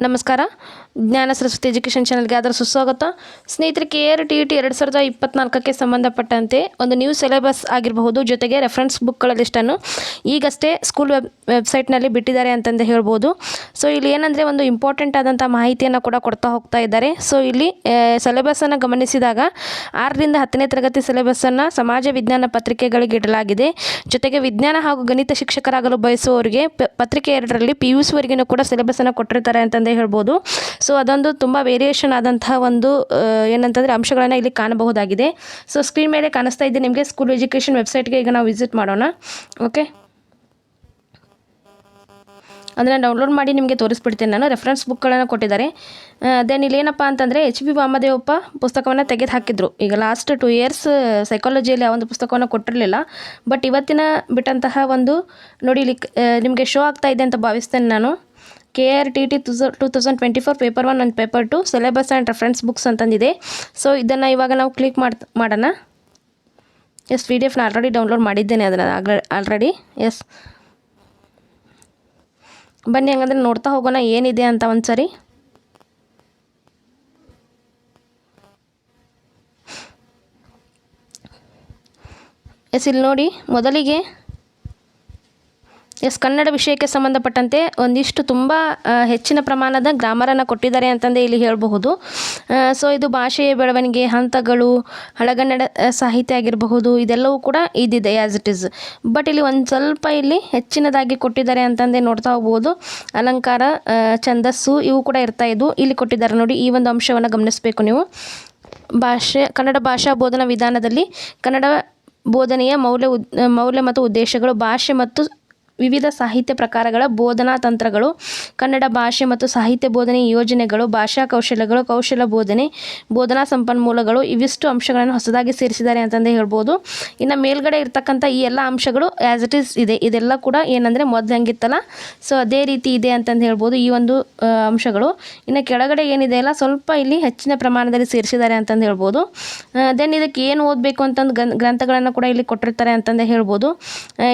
ನಮಸ್ಕಾರ. ಜ್ಞಾನ ಸರಸ್ವತಿ ಎಜುಕೇಷನ್ ಚಾನಲ್ಗೆ ಅದರ ಸುಸ್ವಾಗತ. ಸ್ನೇಹಿತರೆ, ಕೆ ಆರ್ ಟಿ ಟಿ ಎರಡು ಸಾವಿರದ ಇಪ್ಪತ್ನಾಲ್ಕಕ್ಕೆ ಸಂಬಂಧಪಟ್ಟಂತೆ ಒಂದು ನ್ಯೂ ಸಿಲೆಬಸ್ ಆಗಿರಬಹುದು. ಜೊತೆಗೆ ರೆಫರೆನ್ಸ್ ಬುಕ್ಗಳ ಲಿಸ್ಟನ್ನು ಈಗಷ್ಟೇ ಸ್ಕೂಲ್ ವೆಬ್, ವೆಬ್ಸೈಟ್ನಲ್ಲಿ ಬಿಟ್ಟಿದ್ದಾರೆ ಅಂತಂದು ಹೇಳ್ಬೋದು. ಸೊ, ಇಲ್ಲಿ ಏನಂದರೆ ಒಂದು ಇಂಪಾರ್ಟೆಂಟ್ ಆದಂಥ ಮಾಹಿತಿಯನ್ನು ಕೂಡ ಕೊಡ್ತಾ ಹೋಗ್ತಾ ಇದ್ದಾರೆ. ಸೊ, ಇಲ್ಲಿ ಸಿಲೆಬಸ್ಸನ್ನು ಗಮನಿಸಿದಾಗ ಆರರಿಂದ ಹತ್ತನೇ ತರಗತಿ ಸಿಲೆಬಸ್ಸನ್ನು ಸಮಾಜ ವಿಜ್ಞಾನ ಪತ್ರಿಕೆಗಳಿಗೆ ಇಡಲಾಗಿದೆ. ಜೊತೆಗೆ ವಿಜ್ಞಾನ ಹಾಗೂ ಗಣಿತ ಶಿಕ್ಷಕರಾಗಲು ಬಯಸುವವರಿಗೆ ಪತ್ರಿಕೆ ಎರಡರಲ್ಲಿ ಪಿ ಯು ಸಿವರೆಗೂ ಕೂಡ ಸಿಲೆಬಸ್ಸನ್ನು ಕೊಟ್ಟಿರ್ತಾರೆ ಅಂತಂದೇ ಹೇಳ್ಬೋದು. ಸೊ ಅದೊಂದು ತುಂಬ ವೇರಿಯೇಷನ್ ಆದಂತಹ ಒಂದು ಏನಂತಂದರೆ ಅಂಶಗಳನ್ನು ಇಲ್ಲಿ ಕಾಣಬಹುದಾಗಿದೆ. ಸೊ ಸ್ಕ್ರೀನ್ ಮೇಲೆ ಕಾಣಿಸ್ತಾ ಇದೆ ನಿಮಗೆ ಸ್ಕೂಲ್ ಎಜುಕೇಷನ್ ವೆಬ್ಸೈಟ್ಗೆ ಈಗ ನಾವು ವಿಸಿಟ್ ಮಾಡೋಣ. ಓಕೆ ಅದನ್ನು ಡೌನ್ಲೋಡ್ ಮಾಡಿ ನಿಮಗೆ ತೋರಿಸ್ಬಿಡ್ತೇನೆ ನಾನು. ರೆಫರೆನ್ಸ್ ಬುಕ್ಗಳನ್ನು ಕೊಟ್ಟಿದ್ದಾರೆ. ದೆನ್ ಇಲ್ಲಿ ಏನಪ್ಪ ಅಂತಂದರೆ ಎಚ್ ಬಿ ವಾಮದೇವಪ್ಪ ಪುಸ್ತಕವನ್ನು ತೆಗೆದು ಹಾಕಿದ್ರು ಈಗ ಲಾಸ್ಟ್ ಟು ಇಯರ್ಸ್ ಸೈಕಾಲಜಿಯಲ್ಲಿ ಆ ಒಂದು ಪುಸ್ತಕವನ್ನು ಕೊಟ್ಟಿರಲಿಲ್ಲ. ಬಟ್ ಇವತ್ತಿನ ಬಿಟ್ಟಂತಹ ಒಂದು ನೋಡಿ ನಿಮಗೆ ಶೋ ಆಗ್ತಾ ಇದೆ ಅಂತ ಭಾವಿಸ್ತೇನೆ ನಾನು. K R T T two thousand twenty four paper one and paper two syllabus and reference books ಅಂತಂದಿದೆ. So ಇದನ್ನು ಇವಾಗ ನಾವು ಕ್ಲಿಕ್ ಮಾಡ್ತಾ ಮಾಡೋಣ. ಎಸ್ ಪಿ ಡಿ ಎಫ್ನ ಆಲ್ರೆಡಿ ಡೌನ್ಲೋಡ್ ಮಾಡಿದ್ದೇನೆ ಅದನ್ನು ಆಲ್ರೆಡಿ ಎಸ್ ಬನ್ನಿ, ಹಂಗಂದ್ರೆ ನೋಡ್ತಾ ಹೋಗೋಣ ಏನಿದೆ ಅಂತ ಒಂದು ಸರಿ ಎಸ್ ಇಲ್ಲಿ ನೋಡಿ, ಮೊದಲಿಗೆ ಎಸ್, ಕನ್ನಡ ವಿಷಯಕ್ಕೆ ಸಂಬಂಧಪಟ್ಟಂತೆ ಒಂದಿಷ್ಟು ತುಂಬ ಹೆಚ್ಚಿನ ಪ್ರಮಾಣದ ಗ್ರಾಮರನ್ನು ಕೊಟ್ಟಿದ್ದಾರೆ ಅಂತಂದೇ ಇಲ್ಲಿ ಹೇಳಬಹುದು. ಸೊ ಇದು ಭಾಷೆಯ ಬೆಳವಣಿಗೆ, ಹಂತಗಳು, ಹಳಗನ್ನಡ ಸಾಹಿತ್ಯ ಆಗಿರಬಹುದು, ಇದೆಲ್ಲವೂ ಕೂಡ ಇದಿದೆ ಆ್ಯಸ್ ಇಟ್ ಈಸ್ ಬಟ್ ಇಲ್ಲಿ ಒಂದು ಸ್ವಲ್ಪ ಇಲ್ಲಿ ಹೆಚ್ಚಿನದಾಗಿ ಕೊಟ್ಟಿದ್ದಾರೆ ಅಂತಂದೇ ನೋಡ್ತಾ ಹೋಗ್ಬೋದು. ಅಲಂಕಾರ ಛಂದಸ್ಸು ಇವು ಕೂಡ ಇರ್ತಾ ಇದ್ವು. ಇಲ್ಲಿ ಕೊಟ್ಟಿದ್ದಾರೆ ನೋಡಿ, ಈ ಒಂದು ಅಂಶವನ್ನು ಗಮನಿಸಬೇಕು ನೀವು. ಭಾಷೆ, ಕನ್ನಡ ಭಾಷಾ ಬೋಧನಾ ವಿಧಾನದಲ್ಲಿ ಕನ್ನಡ ಬೋಧನೆಯ ಮೌಲ್ಯ ಉದ್, ಮೌಲ್ಯ ಮತ್ತು ಉದ್ದೇಶಗಳು ಭಾಷೆ ಮತ್ತು ವಿವಿಧ ಸಾಹಿತ್ಯ ಪ್ರಕಾರಗಳ ಬೋಧನಾ ತಂತ್ರಗಳು, ಕನ್ನಡ ಭಾಷೆ ಮತ್ತು ಸಾಹಿತ್ಯ ಬೋಧನೆ ಯೋಜನೆಗಳು, ಭಾಷಾ ಕೌಶಲ್ಯಗಳು ಕೌಶಲ ಬೋಧನೆ, ಬೋಧನಾ ಸಂಪನ್ಮೂಲಗಳು ಇವಿಷ್ಟು ಅಂಶಗಳನ್ನು ಹೊಸದಾಗಿ ಸೇರಿಸಿದ್ದಾರೆ ಅಂತಂದು ಹೇಳ್ಬೋದು. ಇನ್ನು ಮೇಲ್ಗಡೆ ಇರ್ತಕ್ಕಂಥ ಈ ಎಲ್ಲ ಅಂಶಗಳು ಆ್ಯಸ್ ಇಟ್ ಈಸ್ ಇದೆ. ಇದೆಲ್ಲ ಕೂಡ ಏನಂದರೆ ಮೊದಲು ಹಂಗಿತ್ತಲ್ಲ? ಸೊ ಅದೇ ರೀತಿ ಇದೆ ಅಂತಂದು ಹೇಳ್ಬೋದು ಈ ಒಂದು ಅಂಶಗಳು. ಇನ್ನು ಕೆಳಗಡೆ ಏನಿದೆ ಅಲ್ಲ, ಸ್ವಲ್ಪ ಇಲ್ಲಿ ಹೆಚ್ಚಿನ ಪ್ರಮಾಣದಲ್ಲಿ ಸೇರಿಸಿದ್ದಾರೆ ಅಂತಂದು ಹೇಳ್ಬೋದು. ದೆನ್ ಇದಕ್ಕೆ ಏನು ಓದಬೇಕು ಅಂತಂದು ಗ್ರಂಥಗಳನ್ನು ಕೂಡ ಇಲ್ಲಿ ಕೊಟ್ಟಿರ್ತಾರೆ ಅಂತಂದು ಹೇಳ್ಬೋದು.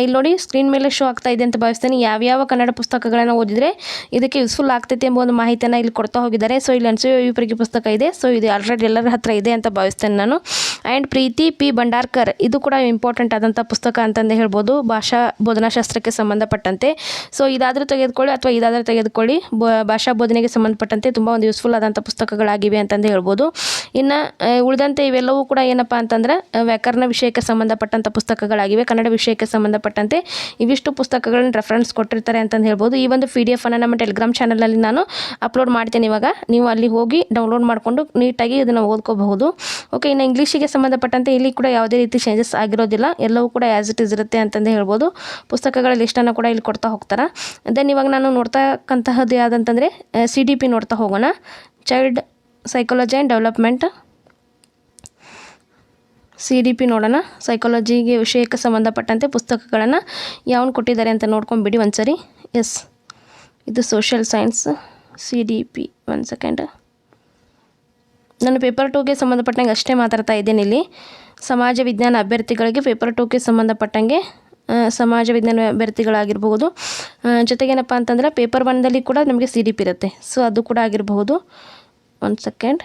ಇಲ್ಲಿ ನೋಡಿ ಸ್ಕ್ರೀನ್ ಮೇಲೆ ಶೋ ಆಗ್ತಾ ಇದೆ ಅಂತ ಭಾವಿಸ್ತೇನೆ. ಯಾವ್ಯಾವ ಕನ್ನಡ ಪುಸ್ತಕಗಳನ್ನು ಓದಿದರೆ ಇದಕ್ಕೆ ಯೂಸ್ಫುಲ್ ಆಗ್ತೈತೆ ಎಂಬ ಒಂದು ಮಾಹಿತಿಯನ್ನು ಇಲ್ಲಿ ಕೊಡ್ತಾ ಹೋಗಿದ್ದಾರೆ. ಸೊ ಇಲ್ಲಿ ವಿಪರಿಗೆ ಪುಸ್ತಕ ಇದೆ. ಸೊ ಇದು ಆಲ್ರೆಡಿ ಎಲ್ಲರ ಹತ್ರ ಇದೆ ಅಂತ ಭಾವಿಸ್ತೇನೆ ನಾನು. ಆ್ಯಂಡ್ ಪ್ರೀತಿ ಪಿ ಭಂಡಾರ್ಕರ್, ಇದು ಕೂಡ ಇಂಪಾರ್ಟೆಂಟ್ ಆದಂಥ ಪುಸ್ತಕ ಅಂತಂದು ಹೇಳ್ಬೋದು. ಭಾಷಾ ಬೋಧನಾಶಾಸ್ತ್ರಕ್ಕೆ ಸಂಬಂಧಪಟ್ಟಂತೆ. ಸೊ ಇದಾದರೂ ತೆಗೆದುಕೊಳ್ಳಿ ಅಥವಾ ಇದಾದರೂ ತೆಗೆದುಕೊಳ್ಳಿ. ಭಾಷಾ ಬೋಧನೆಗೆ ಸಂಬಂಧಪಟ್ಟಂತೆ ತುಂಬ ಒಂದು ಯೂಸ್ಫುಲ್ ಆದಂಥ ಪುಸ್ತಕಗಳಾಗಿವೆ ಅಂತಂದು ಹೇಳ್ಬೋದು. ಇನ್ನು ಉಳಿದಂತೆ ಇವೆಲ್ಲವೂ ಕೂಡ ಏನಪ್ಪ ಅಂತಂದ್ರೆ ವ್ಯಾಕರಣ ವಿಷಯಕ್ಕೆ ಸಂಬಂಧಪಟ್ಟಂಥ ಪುಸ್ತಕಗಳಾಗಿವೆ. ಕನ್ನಡ ವಿಷಯಕ್ಕೆ ಸಂಬಂಧಪಟ್ಟಂತೆ ಇವಿಷ್ಟು ಪುಸ್ತಕಗಳನ್ನ ರೆಫರೆನ್ಸ್ ಕೊಟ್ಟಿರ್ತಾರೆ ಅಂತಂದು ಹೇಳ್ಬೋದು. ಈ ಒಂದು ಪಿ ಡಿ ಎಫನ್ನು ನಮ್ಮ ಟೆಲಿಗ್ರಾಮ್ ಚಾನಲಲ್ಲಿ ನಾನು ಅಪ್ಲೋಡ್ ಮಾಡ್ತೇನೆ ಇವಾಗ. ನೀವು ಅಲ್ಲಿ ಹೋಗಿ ಡೌನ್ಲೋಡ್ ಮಾಡಿಕೊಂಡು ನೀಟಾಗಿ ಇದನ್ನು ಓದ್ಕೋಬಹುದು. ಓಕೆ ಇನ್ನು ಇಂಗ್ಲೀಷಿಗೆ ಸಂಬಂಧಪಟ್ಟಂತೆ ಇಲ್ಲಿ ಕೂಡ ಯಾವುದೇ ರೀತಿ ಚೇಂಜಸ್ ಆಗಿರೋದಿಲ್ಲ. ಎಲ್ಲವೂ ಕೂಡ ಆ್ಯಸ್ ಇಟ್ ಇಸ್ ಇರುತ್ತೆ ಅಂತಂದು ಹೇಳ್ಬೋದು. ಪುಸ್ತಕಗಳ ಲಿಸ್ಟನ್ನು ಕೂಡ ಇಲ್ಲಿ ಕೊಡ್ತಾ ಹೋಗ್ತಾರೆ? ದೆನ್ ಇವಾಗ ನಾನು ನೋಡ್ತಕ್ಕಂತಹದ್ದು ಯಾವುದಂತಂದರೆ ಸಿ ಡಿ ಪಿ ನೋಡ್ತಾ ಹೋಗೋಣ. Child psychology and development C D P ನೋಡೋಣ. ಸೈಕಾಲಜಿಗೆ ವಿಷಯಕ್ಕೆ ಸಂಬಂಧಪಟ್ಟಂತೆ ಪುಸ್ತಕಗಳನ್ನು ಯಾವನ್ನು ಕೊಟ್ಟಿದ್ದಾರೆ ಅಂತ ನೋಡ್ಕೊಂಬಿಡಿ ಒಂದು ಸರಿ ಎಸ್. ಇದು social science C D P. One second ನಾನು ಪೇಪರ್ ಟೂಗೆ ಸಂಬಂಧಪಟ್ಟಂಗೆ ಅಷ್ಟೇ ಮಾತಾಡ್ತಾ ಇದ್ದೇನೆ ಇಲ್ಲಿ. ಸಮಾಜ ವಿಜ್ಞಾನ ಅಭ್ಯರ್ಥಿಗಳಿಗೆ ಪೇಪರ್ ಟೂಗೆ ಸಂಬಂಧಪಟ್ಟಂಗೆ ಸಮಾಜ ವಿಜ್ಞಾನ ಅಭ್ಯರ್ಥಿಗಳಾಗಿರ್ಬೋದು ಜೊತೆಗೇನಪ್ಪ ಅಂತಂದರೆ ಪೇಪರ್ ಒನ್ದಲ್ಲಿ ಕೂಡ ನಮಗೆ ಸಿ ಡಿ ಪಿ ಇರುತ್ತೆ. ಸೊ ಅದು ಕೂಡ ಆಗಿರಬಹುದು. ಒಂದು ಸೆಕೆಂಡ್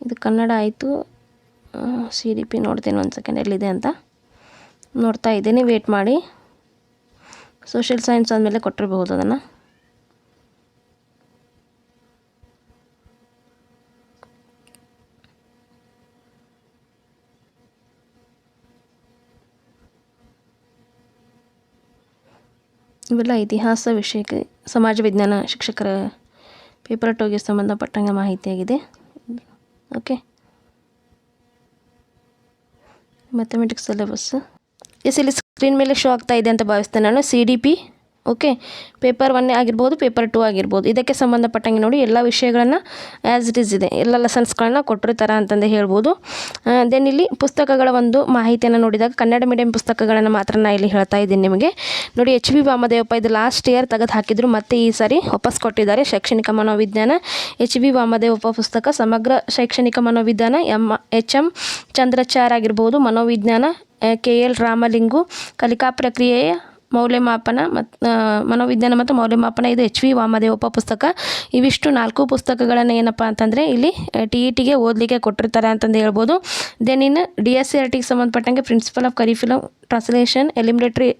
ಇದು ಕನ್ನಡ ಆಯಿತು. ಸಿ ಡಿ ಪಿ ನೋಡ್ತೀನಿ ಒಂದು ಸೆಕೆಂಡ್ ಎಲ್ಲಿದೆ ಅಂತ. ನೋಡ್ತಾ ಇದ್ದೀನಿ ವೇಟ್ ಮಾಡಿ. ಸೋಷಿಯಲ್ ಸೈನ್ಸ್ ಆದಮೇಲೆ ಕೊಟ್ಟಿರಬಹುದು ಅದನ್ನು. ಇವೆಲ್ಲ ಇತಿಹಾಸ ವಿಷಯಕ್ಕೆ, ಸಮಾಜ ವಿಜ್ಞಾನ ಶಿಕ್ಷಕರ ಪೇಪರ್ ಟೂಗೆ ಸಂಬಂಧಪಟ್ಟಂಗೆ ಮಾಹಿತಿಯಾಗಿದೆ. ಓಕೆ ಮ್ಯಾಥಮೆಟಿಕ್ಸ್ ಸಿಲೆಬಸ್ ಎಸ್ ಇಲ್ಲಿ ಸ್ಕ್ರೀನ್ ಮೇಲೆ ಶೋ ಆಗ್ತಾ ಇದೆ ಅಂತ ಭಾವಿಸ್ತೇನೆ ನಾನು. C D P okay? Paper one ಆಗಿರ್ಬೋದು, ಪೇಪರ್ ಟೂ ಆಗಿರ್ಬೋದು. ಇದಕ್ಕೆ ಸಂಬಂಧಪಟ್ಟಂಗೆ ನೋಡಿ ಎಲ್ಲ ವಿಷಯಗಳನ್ನು ಆ್ಯಸ್ ಇಟ್ ಈಸ್ ಇದೆ. ಎಲ್ಲ ಲೆಸನ್ಸ್ಗಳನ್ನ ಕೊಟ್ಟಿರ್ತಾರೆ ಅಂತಂದು ಹೇಳ್ಬೋದು. ದೆನ್ ಇಲ್ಲಿ ಪುಸ್ತಕಗಳ ಒಂದು ಮಾಹಿತಿಯನ್ನು ನೋಡಿದಾಗ ಕನ್ನಡ ಮೀಡಿಯಂ ಪುಸ್ತಕಗಳನ್ನು ಮಾತ್ರ ನಾನು ಇಲ್ಲಿ ಹೇಳ್ತಾ ಇದ್ದೀನಿ ನಿಮಗೆ. ನೋಡಿ ಎಚ್ ವಿ ವಾಮದೇವಪ್ಪ ಇದು ಲಾಸ್ಟ್ ಇಯರ್ ತೆಗೆದು ಹಾಕಿದ್ರು, ಮತ್ತೆ ಈ ಸಾರಿ ವಾಪಸ್ ಕೊಟ್ಟಿದ್ದಾರೆ. ಶೈಕ್ಷಣಿಕ ಮನೋವಿಜ್ಞಾನ. ಎಚ್ ವಿ ವಾಮದೇವಪ್ಪ ಪುಸ್ತಕ ಸಮಗ್ರ ಶೈಕ್ಷಣಿಕ ಮನೋವಿಜ್ಞಾನ ಎಂ ಎಚ್ ಎಂ ಚಂದ್ರಚಾರ್ ಆಗಿರ್ಬೋದು, ಮನೋವಿಜ್ಞಾನ ಕೆ, ಎಲ್, ರಾಮಲಿಂಗು, ಕಲಿಕಾ ಪ್ರಕ್ರಿಯೆಯ ಮೌಲ್ಯಮಾಪನ ಮತ್ತು ಮನೋವಿಜ್ಞಾನ ಮತ್ತು ಮೌಲ್ಯಮಾಪನ ಇದು ಎಚ್ ವಿ ವಾಮದೇವಪ್ಪ ಪುಸ್ತಕ ಇವಿಷ್ಟು ನಾಲ್ಕು ಪುಸ್ತಕಗಳನ್ನು ಏನಪ್ಪ ಅಂತಂದರೆ ಇಲ್ಲಿ ಟಿ ಇ ಟಿಗೆ ಓದಲಿಕ್ಕೆ ಕೊಟ್ಟಿರ್ತಾರೆ ಅಂತಂದು ಹೇಳ್ಬೋದು. ದೆನ್ ಇನ್ನು ಡಿ ಎಸ್ ಸಿ ಆರ್ ಟಿಗೆ ಸಂಬಂಧಪಟ್ಟಂಗೆ principle of curriculum translation elementary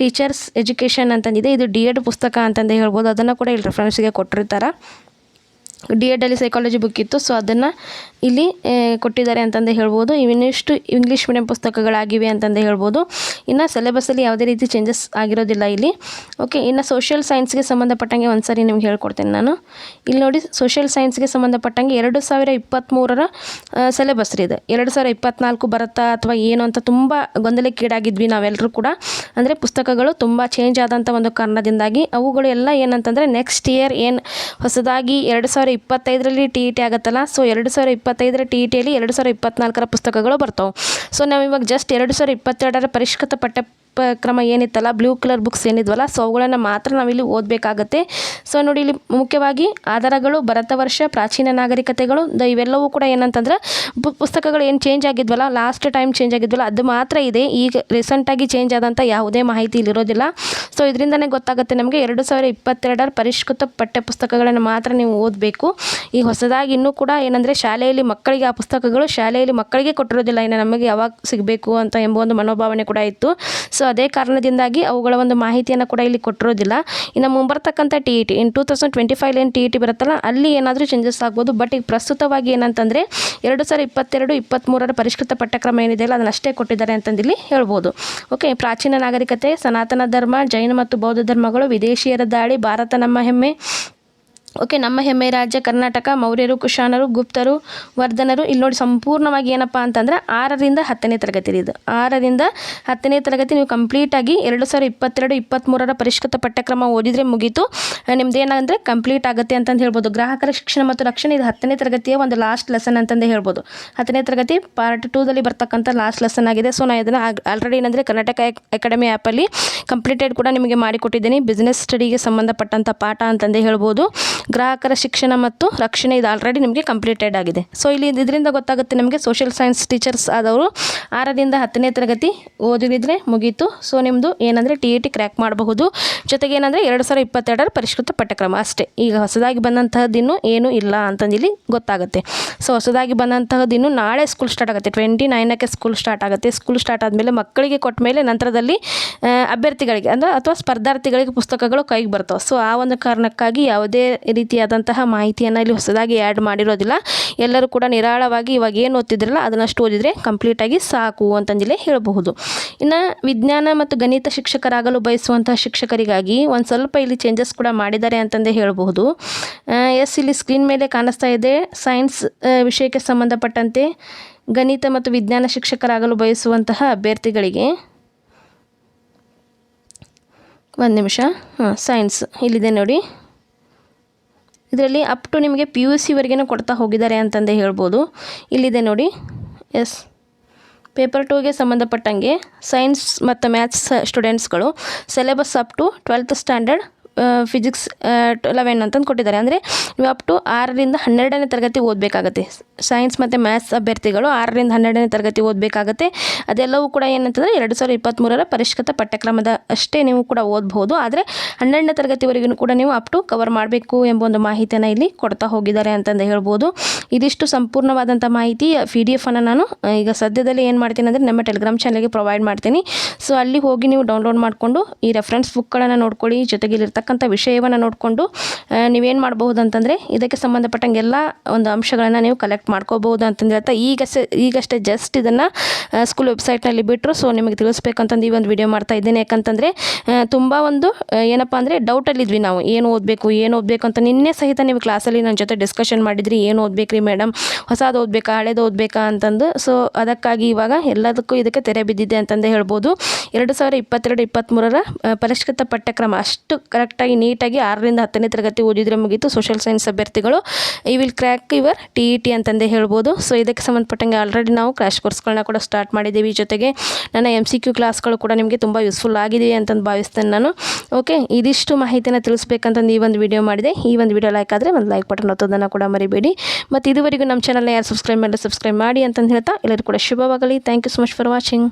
teachers education ಅಂತಂದಿದೆ. ಇದು ಡಿ ಎಡ್ ಪುಸ್ತಕ ಅಂತಂದು ಹೇಳ್ಬೋದು. ಅದನ್ನು ಕೂಡ ಇಲ್ಲಿ ರೆಫರೆನ್ಸ್ಗೆ ಕೊಟ್ಟಿರ್ತಾರೆ. ಡಿ ಎಡಲ್ಲಿ ಸೈಕಾಲಜಿ ಬುಕ್ ಇತ್ತು. ಸೊ ಅದನ್ನು ಇಲ್ಲಿ ಕೊಟ್ಟಿದ್ದಾರೆ ಅಂತಂದು ಹೇಳ್ಬೋದು. ಇವನ್ನಿಷ್ಟು ಇಂಗ್ಲೀಷ್ ಮೀಡಿಯಂ ಪುಸ್ತಕಗಳಾಗಿವೆ ಅಂತಂದು ಹೇಳ್ಬೋದು. ಇನ್ನು ಸಿಲೆಬಸ್ಸಲ್ಲಿ ಯಾವುದೇ ರೀತಿ ಚೇಂಜಸ್ ಆಗಿರೋದಿಲ್ಲ ಇಲ್ಲಿ. ಓಕೆ ಇನ್ನು ಸೋಷಿಯಲ್ ಸೈನ್ಸ್ಗೆ ಸಂಬಂಧಪಟ್ಟಂಗೆ ಒಂದು ಸಾರಿ ನಿಮ್ಗೆ ಹೇಳ್ಕೊಡ್ತೇನೆ ನಾನು. ಇಲ್ಲಿ ನೋಡಿ ಸೋಷಿಯಲ್ ಸೈನ್ಸ್ಗೆ ಸಂಬಂಧಪಟ್ಟಂಗೆ ಎರಡು ಸಾವಿರ ಇಪ್ಪತ್ತ್ಮೂರರ ಸಿಲೆಬಸ್ ಇದು. ಎರಡು ಸಾವಿರ ಇಪ್ಪತ್ತ್ನಾಲ್ಕು ಬರುತ್ತಾ ಅಥವಾ ಏನು ಅಂತ ತುಂಬ ಗೊಂದಲಕ್ಕೀಡಾಗಿದ್ವಿ ನಾವೆಲ್ಲರೂ ಕೂಡ. ಅಂದರೆ ಪುಸ್ತಕಗಳು ತುಂಬ ಚೇಂಜ್ ಆದಂಥ ಒಂದು ಕಾರಣದಿಂದಾಗಿ ಅವುಗಳು ಎಲ್ಲ ಏನಂತಂದರೆ ನೆಕ್ಸ್ಟ್ ಇಯರ್ ಏನು ಹೊಸದಾಗಿ ಎರಡು ಇಪ್ಪತ್ತೈದರಲ್ಲಿ ಟಿ ಇ ಟಿ ಆಗುತ್ತಲ್ಲ? ಸೊ ಎರಡು ಸಾವಿರ ಇಪ್ಪತ್ತೈದರ ಟಿ ಇ ಟಿಯಲ್ಲಿ ಎರಡು ಸಾವಿರ ಇಪ್ಪತ್ನಾಲ್ಕರ ಪುಸ್ತಕಗಳು ಬರ್ತಾವೆ. ಸೊ ನಾವು ಇವಾಗ ಜಸ್ಟ್ ಎರಡು ಸಾವಿರ ಇಪ್ಪತ್ತೆರಡರ ಪರಿಷ್ಕೃತ ಪಠ್ಯ ಕ್ರಮ ಏನಿತ್ತಲ್ಲ ಬ್ಲೂ ಕಲರ್ ಬುಕ್ಸ್ ಏನಿದ್ವಲ್ಲ ಸೊ ಅವುಗಳನ್ನು ಮಾತ್ರ ನಾವಿಲ್ಲಿ ಓದಬೇಕಾಗತ್ತೆ. ಸೊ ನೋಡಿ, ಇಲ್ಲಿ ಮುಖ್ಯವಾಗಿ ಆಧಾರಗಳು, ಭರತ ವರ್ಷ, ಪ್ರಾಚೀನ ನಾಗರಿಕತೆಗಳು, ದ ಇವೆಲ್ಲವೂ ಕೂಡ ಏನಂತಂದ್ರೆ ಪುಸ್ತಕಗಳು ಏನು ಚೇಂಜ್ ಆಗಿದ್ವಲ್ಲ ಲಾಸ್ಟ್ ಟೈಮ್ ಚೇಂಜ್ ಆಗಿದ್ವಲ್ಲ, ಅದು ಮಾತ್ರ ಇದೆ. ಈಗ ರೀಸೆಂಟಾಗಿ ಚೇಂಜ್ ಆದಂಥ ಯಾವುದೇ ಮಾಹಿತಿ ಇಲ್ಲಿರೋದಿಲ್ಲ ಸೊ ಇದರಿಂದನೇ ಗೊತ್ತಾಗುತ್ತೆ ನಮಗೆ, ಎರಡು ಸಾವಿರ ಇಪ್ಪತ್ತೆರಡರ ಪರಿಷ್ಕೃತ ಪಠ್ಯಪುಸ್ತಕಗಳನ್ನು ಮಾತ್ರ ನೀವು ಓದಬೇಕು. ಈ ಹೊಸದಾಗಿ ಇನ್ನೂ ಕೂಡ ಏನಂದರೆ, ಶಾಲೆಯಲ್ಲಿ ಮಕ್ಕಳಿಗೆ ಆ ಪುಸ್ತಕಗಳು ಶಾಲೆಯಲ್ಲಿ ಮಕ್ಕಳಿಗೆ ಕೊಟ್ಟಿರೋದಿಲ್ಲ. ಇನ್ನು ನಮಗೆ ಯಾವಾಗ ಸಿಗಬೇಕು ಅಂತ ಎಂಬ ಒಂದು ಮನೋಭಾವನೆ ಕೂಡ ಇತ್ತು. ಸೊ ಅದೇ ಕಾರಣದಿಂದಾಗಿ ಅವುಗಳ ಒಂದು ಮಾಹಿತಿಯನ್ನು ಕೂಡ ಇಲ್ಲಿ ಕೊಟ್ಟಿರೋದಿಲ್ಲ. ಇನ್ನು ಮುಂಬರ್ತಕ್ಕಂಥ T E T in two thousand twenty five ಏನು ಟಿ ಇ ಟಿ ಬರುತ್ತಲ್ಲ, ಅಲ್ಲಿ ಏನಾದರೂ ಚೇಂಜಸ್ ಆಗ್ಬೋದು. ಬಟ್ ಈಗ ಪ್ರಸ್ತುತವಾಗಿ ಏನಂತಂದರೆ, ಎರಡು ಸಾವಿರ ಇಪ್ಪತ್ತೆರಡು ಇಪ್ಪತ್ತ್ಮೂರರ ಪರಿಷ್ಕೃತ ಪಠ್ಯಕ್ರಮ ಏನಿದೆಯಲ್ಲ ಅದನ್ನು ಅಷ್ಟೇ ಕೊಟ್ಟಿದ್ದಾರೆ ಅಂತಂದಿಲ್ಲಿ ಹೇಳ್ಬೋದು. ಓಕೆ ಪ್ರಾಚೀನ ನಾಗರಿಕತೆ, ಸನಾತನ ಧರ್ಮ, ಜೈನ ಮತ್ತು ಬೌದ್ಧ ಧರ್ಮಗಳು, ವಿದೇಶಿಯರ ದಾಳಿ, ಭಾರತ ನಮ್ಮ ಹೆಮ್ಮೆ. ಓಕೆ, ನಮ್ಮ ಹೆಮ್ಮೆ ರಾಜ್ಯ ಕರ್ನಾಟಕ, ಮೌರ್ಯರು, ಕುಶಾನರು, ಗುಪ್ತರು, ವರ್ಧನರು, ಇಲ್ಲಿ ನೋಡಿ ಸಂಪೂರ್ಣವಾಗಿ ಏನಪ್ಪ ಅಂತಂದ್ರೆ ಆರರಿಂದ ಹತ್ತನೇ ತರಗತಿ ಇದು. ಆರರಿಂದ ಹತ್ತನೇ ತರಗತಿ ನೀವು ಕಂಪ್ಲೀಟಾಗಿ ಎರಡು ಸಾವಿರ ಇಪ್ಪತ್ತೆರಡು ಇಪ್ಪತ್ತ್ಮೂರರ ಪರಿಷ್ಕೃತ ಪಠ್ಯಕ್ರಮ ಓದಿದರೆ ಮುಗೀತು. ನಿಮ್ದು ಏನಂದರೆ ಕಂಪ್ಲೀಟ್ ಆಗುತ್ತೆ ಅಂತಂದು ಹೇಳ್ಬೋದು. ಗ್ರಾಹಕರ ಶಿಕ್ಷಣ ಮತ್ತು ರಕ್ಷಣೆ ಇದು ಹತ್ತನೇ ತರಗತಿಯ ಒಂದು ಲಾಸ್ಟ್ ಲೆಸನ್ ಅಂತಂದೇ ಹೇಳ್ಬೋದು. ಹತ್ತನೇ ತರಗತಿ ಪಾರ್ಟ್ ಟೂದಲ್ಲಿ ಬರ್ತಕ್ಕಂಥ ಲಾಸ್ಟ್ ಲೆಸನ್ ಆಗಿದೆ. ಸೊ ನಾನು ಇದನ್ನು ಆಲ್ರೆಡಿ ಏನಂದರೆ ಕರ್ನಾಟಕ ಅಕಾಡೆಮಿ ಆ್ಯಪಲ್ಲಿ ಕಂಪ್ಲೀಟೆಡ್ ಕೂಡ ನಿಮಗೆ ಮಾಡಿಕೊಟ್ಟಿದ್ದೀನಿ. ಬಿಸ್ನೆಸ್ ಸ್ಟಡಿಗೆ ಸಂಬಂಧಪಟ್ಟಂಥ ಪಾಠ ಅಂತಂದೇ ಹೇಳ್ಬೋದು. ಗ್ರಾಹಕರ ಶಿಕ್ಷಣ ಮತ್ತು ರಕ್ಷಣೆ ಇದು ಆಲ್ರೆಡಿ ನಿಮಗೆ ಕಂಪ್ಲೀಟೆಡ್ ಆಗಿದೆ. ಸೊ ಇಲ್ಲಿ ಇದರಿಂದ ಗೊತ್ತಾಗುತ್ತೆ ನಮಗೆ ಸೋಷಿಯಲ್ ಸೈನ್ಸ್ ಟೀಚರ್ಸ್ ಆದವರು ಆರರಿಂದ ಹತ್ತನೇ ತರಗತಿ ಓದಿದ್ರೆ ಮುಗೀತು. ಸೊ ನಿಮ್ಮದು ಏನಂದರೆ ಟಿ ಇ ಟಿ ಕ್ರ್ಯಾಕ್ ಮಾಡಬಹುದು. ಜೊತೆಗೆ ಏನಂದರೆ ಎರಡು ಸಾವಿರ ಇಪ್ಪತ್ತೆರಡರ ಪರಿಷ್ಕೃತ ಪಠ್ಯಕ್ರಮ ಅಷ್ಟೇ. ಈಗ ಹೊಸದಾಗಿ ಬಂದಂತಹದ್ದು ಇನ್ನೂ ಏನೂ ಇಲ್ಲ ಅಂತಂದು ಇಲ್ಲಿ ಗೊತ್ತಾಗುತ್ತೆ. ಸೊ ಹೊಸದಾಗಿ ಬಂದಂತಹದ್ದು ಇನ್ನು ನಾಳೆ ಸ್ಕೂಲ್ ಸ್ಟಾರ್ಟ್ ಆಗುತ್ತೆ. ಟ್ವೆಂಟಿ ನೈನಕ್ಕೆ ಸ್ಕೂಲ್ ಸ್ಟಾರ್ಟ್ ಆಗುತ್ತೆ. ಸ್ಕೂಲ್ ಸ್ಟಾರ್ಟ್ ಆದಮೇಲೆ ಮಕ್ಕಳಿಗೆ ಕೊಟ್ಟ ಮೇಲೆ ನಂತರದಲ್ಲಿ ಅಭ್ಯರ್ಥಿಗಳಿಗೆ ಅಂದರೆ ಅಥವಾ ಸ್ಪರ್ಧಾರ್ಥಿಗಳಿಗೆ ಪುಸ್ತಕಗಳು ಕೈಗೆ ಬರ್ತವೆ. ಸೊ ಆ ಒಂದು ಕಾರಣಕ್ಕಾಗಿ ಯಾವುದೇ ರೀತಿಯಾದಂತಹ ಮಾಹಿತಿಯನ್ನು ಇಲ್ಲಿ ಹೊಸದಾಗಿ ಆ್ಯಡ್ ಮಾಡಿರೋದಿಲ್ಲ. ಎಲ್ಲರೂ ಕೂಡ ನಿರಾಳವಾಗಿ ಇವಾಗ ಏನು ಓದ್ತಿದ್ರಲ್ಲ ಅದನ್ನಷ್ಟು ಓದಿದರೆ ಕಂಪ್ಲೀಟಾಗಿ ಸಾಕು ಅಂತಂದಿಲ್ಲೇ ಹೇಳಬಹುದು. ಇನ್ನು ವಿಜ್ಞಾನ ಮತ್ತು ಗಣಿತ ಶಿಕ್ಷಕರಾಗಲು ಬಯಸುವಂತಹ ಶಿಕ್ಷಕರಿಗಾಗಿ ಒಂದು ಸ್ವಲ್ಪ ಇಲ್ಲಿ ಚೇಂಜಸ್ ಕೂಡ ಮಾಡಿದ್ದಾರೆ ಅಂತಂದೇ ಹೇಳಬಹುದು. ಎಸ್ ಇಲ್ಲಿ ಸ್ಕ್ರೀನ್ ಮೇಲೆ ಕಾಣಿಸ್ತಾ ಇದೆ. ಸೈನ್ಸ್ ವಿಷಯಕ್ಕೆ ಸಂಬಂಧಪಟ್ಟಂತೆ ಗಣಿತ ಮತ್ತು ವಿಜ್ಞಾನ ಶಿಕ್ಷಕರಾಗಲು ಬಯಸುವಂತಹ ಅಭ್ಯರ್ಥಿಗಳಿಗೆ ಒಂದು ನಿಮಿಷ. ಹಾಂ ಸೈನ್ಸ್ ಇಲ್ಲಿದೆ ನೋಡಿ. ಇದರಲ್ಲಿ ಅಪ್ ಟು ನಿಮಗೆ ಪಿ ಯು ಸಿವರೆಗೂ ಕೊಡ್ತಾ ಹೋಗಿದ್ದಾರೆ ಅಂತಂದು ಹೇಳ್ಬೋದು. ಇಲ್ಲಿದೆ ನೋಡಿ. ಎಸ್ ಪೇಪರ್ ಟೂಗೆ ಸಂಬಂಧಪಟ್ಟಂಗೆ ಸೈನ್ಸ್ ಮತ್ತು maths ಸ್ಟೂಡೆಂಟ್ಸ್ಗಳು syllabus up to twelfth standard physics eleven ಅಂತಂದು ಕೊಟ್ಟಿದ್ದಾರೆ. ಅಂದರೆ ನೀವು ಅಪ್ ಟು ಆರರಿಂದ ಹನ್ನೆರಡನೇ ತರಗತಿ ಓದಬೇಕಾಗತ್ತೆ. ಸೈನ್ಸ್ ಮತ್ತು ಮ್ಯಾಥ್ಸ್ ಅಭ್ಯರ್ಥಿಗಳು ಆರರಿಂದ ಹನ್ನೆರಡನೇ ತರಗತಿ ಓದಬೇಕಾಗತ್ತೆ. ಅದೆಲ್ಲವೂ ಕೂಡ ಏನಂತಂದರೆ ಎರಡು ಸಾವಿರದ ಇಪ್ಪತ್ತ್ಮೂರರ ಪರಿಷ್ಕೃತ ಪಠ್ಯಕ್ರಮದ ಅಷ್ಟೇ ನೀವು ಕೂಡ ಓದ್ಬೋದು ಆದರೆ ಹನ್ನೆರಡನೇ ತರಗತಿವರೆಗೂ ಕೂಡ ನೀವು ಅಪ್ ಟು ಕವರ್ ಮಾಡಬೇಕು ಎಂಬ ಒಂದು ಮಾಹಿತಿಯನ್ನು ಇಲ್ಲಿ ಕೊಡ್ತಾ ಹೋಗಿದ್ದಾರೆ ಅಂತಂದು ಹೇಳ್ಬೋದು. ಇದಿಷ್ಟು ಸಂಪೂರ್ಣವಾದಂಥ ಮಾಹಿತಿ. ಪಿ ಡಿ ಎಫನ್ನು ನಾನು ಈಗ ಸದ್ಯದಲ್ಲಿ ಏನು ಮಾಡ್ತೀನಿ ಅಂದರೆ ನಮ್ಮ ಟೆಲಿಗ್ರಾಮ್ ಚಾನಲ್ಗೆ ಪ್ರೊವೈಡ್ ಮಾಡ್ತೀನಿ. ಸೊ ಅಲ್ಲಿ ಹೋಗಿ ನೀವು ಡೌನ್ಲೋಡ್ ಮಾಡಿಕೊಂಡು ಈ ರೆಫರೆನ್ಸ್ ಬುಕ್ಗಳನ್ನು ನೋಡ್ಕೊಳ್ಳಿ. ಜೊತೆಗೆ ಇಲ್ಲಿರ್ತಕ್ಕಂಥ ವಿಷಯವನ್ನು ನೋಡಿಕೊಂಡು ನೀವೇನು ಮಾಡಬಹುದು ಅಂತಂದರೆ ಇದಕ್ಕೆ ಸಂಬಂಧಪಟ್ಟಂಗೆ ಎಲ್ಲ ಒಂದು ಅಂಶಗಳನ್ನು ನೀವು ಕಲೆಕ್ಟ್ ಮಾಡ್ಕೋಬಹುದು ಅಂತಂದು ಹೇಳ್ತಾ ಈಗಷ್ಟೇ ಈಗಷ್ಟೇ ಜಸ್ಟ್ ಇದನ್ನು ಸ್ಕೂಲ್ ವೆಬ್ಸೈಟ್ನಲ್ಲಿ ಬಿಟ್ಟರು ಸೊ ನಿಮಗೆ ತಿಳಿಸ್ಬೇಕಂತಂದು ಈ ಒಂದು ವಿಡಿಯೋ ಮಾಡ್ತಾ ಇದ್ದೀನಿ. ಯಾಕಂತಂದರೆ ತುಂಬ ಒಂದು ಏನಪ್ಪ ಅಂದರೆ ಡೌಟಲ್ಲಿದ್ವಿ ನಾವು. ಏನು ಓದಬೇಕು ಏನು ಓದಬೇಕು ಅಂತ ನಿನ್ನೆ ಸಹಿತ ನೀವು ಕ್ಲಾಸಲ್ಲಿ ನನ್ನ ಜೊತೆ ಡಿಸ್ಕಷನ್ ಮಾಡಿದ್ರಿ, ಏನು ಓದಬೇಕ್ರಿ ಮೇಡಮ್ ಹೊಸದು ಓದಬೇಕಾ, ಹಳೇದು ಓದಬೇಕಾ ಅಂತಂದು ಸೊ ಅದಕ್ಕಾಗಿ ಇವಾಗ ಎಲ್ಲದಕ್ಕೂ ಇದಕ್ಕೆ ತೆರೆ ಬಿದ್ದಿದೆ ಅಂತಂದೇ ಹೇಳ್ಬೋದು. ಎರಡು ಸಾವಿರ ಇಪ್ಪತ್ತೆರಡು ಇಪ್ಪತ್ತ್ಮೂರರ ಪರಿಷ್ಕೃತ ಪಠ್ಯಕ್ರಮ, ಅಷ್ಟು ಕರೆಕ್ಟಾಗಿ ನೀಟಾಗಿ ಆರರಿಂದ ಹತ್ತನೇ ತರಗತಿ ಓದಿದ್ರೆ ಮುಗೀತು. ಸೋಷಿಯಲ್ ಸೈನ್ಸ್ ಅಭ್ಯರ್ಥಿಗಳು, ಈ will crack your T E T ಅಂತಂದೇ ಹೇಳ್ಬೋದು. ಸೊ ಇದಕ್ಕೆ ಸಂಬಂಧಪಟ್ಟಂಗೆ ಆಲ್ರೆಡಿ ನಾವು ಕ್ರ್ಯಾಶ್ ಕೋರ್ಸ್ಗಳನ್ನ ಕೂಡ ಸ್ಟಾರ್ಟ್ ಮಾಡಿದ್ದೀವಿ. ಜೊತೆಗೆ ನನ್ನ ಎಂ ಸಿ ಕ್ಯೂ ಕ್ಲಾಸ್ಗಳು ಕೂಡ ನಿಮಗೆ ತುಂಬ ಯೂಸ್ಫುಲ್ ಆಗಿದೆ ಅಂತಂದು ಭಾವಿಸ್ತೇನೆ ನಾನು. ಓಕೆ ಇದಿಷ್ಟು ಮಾಹಿತಿನ ತಿಳಿಸ್ಬೇಕಂತಂದು ಈ ಒಂದು ವಿಡಿಯೋ ಮಾಡಿದೆ. ಈ ಒಂದು ವಿಡಿಯೋ ಲೈಕ್ ಆದರೆ ಒಂದು ಲೈಕ್ ಬಟನ್ ಒತ್ತೋದನ್ನು ಕೂಡ ಮರಿಬೇಡಿ. ಮತ್ತು ಇದುವರೆಗೂ ನಮ್ಮ ಚಾನಲ್ನ ಯಾರು ಸಬ್ಸ್ಕ್ರೈಬ್ ಮಾಡಿ ಸಬ್ಸ್ಕ್ರೈಬ್ ಮಾಡಿ ಅಂತಂದು ಹೇಳ್ತಾ ಎಲ್ಲರೂ ಕೂಡ ಶುಭವಾಗಲಿ. Thank you so much for watching